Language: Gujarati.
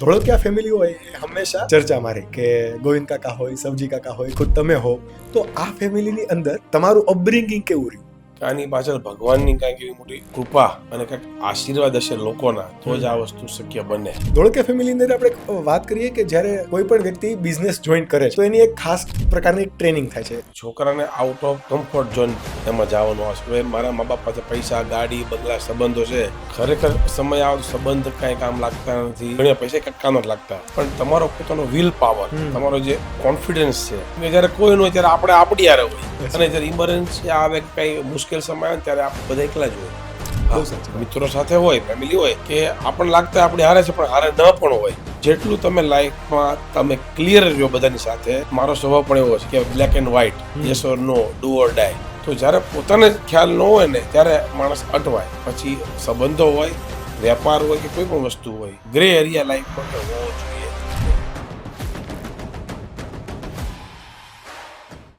ધોળકિયા ફેમિલી હોય એ હંમેશા ચર્ચા મારે કે ગોવિંદ કાકા હોય સબજી કાકા હોય, ખુદ તમે હો. તો આ ફેમિલીની અંદર તમારું અપબ્રિંગિંગ કેવું રહ્યું? આની પાછળ ભગવાનની કાંઈક એવી મોટી કૃપા અને કંઈક આશીર્વાદ હશે લોકોના તો જ આ વસ્તુ શક્ય બને. ધોળકે ફેમિલીની અંદર આપણે વાત કરીએ કે જ્યારે કોઈ પણ વ્યક્તિ બિઝનેસ જોઈન કરે છે તો એની એક ખાસ પ્રકારની ટ્રેનિંગ થાય છે. છોકરાને આઉટ ઓફ કમ્ફર્ટ ઝોન એમાં જવાનું આવશે હવે મારા મા બાપ પાસે પૈસા ગાડી બંગલા સંબંધો છે. ખરેખર સમય આવે સંબંધ કાંઈ કામ લાગતા નથી. ઘણા પૈસા કંઈક કામ નથી લાગતા. પણ તમારો પોતાનો વિલ પાવર તમારો જે કોન્ફિડન્સ છે કે જ્યારે કોઈ ન ત્યારે આપણે આપણી યારે હોય. અને જ્યારે ઇમરજન્સી આવે કંઈ મુશ્કેલ સમય આવે ત્યારે આપણે બધા એકલા જ હોય. મિત્રો સાથે હોય ફેમિલી હોય કે આપણને લાગતા આપણે હારે છે પણ હારે ન પણ હોય. જેટલું તમે લાઈફમાં તમે ક્લિયર રહ્યો બધાની સાથે મારો સ્વભાવ પણ એવો છે કે black and white. Yes or no do or die તો જ્યારે પોતાને ખ્યાલ ન હોય ને ત્યારે માણસ અટવાય. પછી સંબંધો હોય વેપાર હોય કે કોઈ પણ વસ્તુ હોય ગ્રે એરિયા લાઈફમાં હોવો જોઈએ.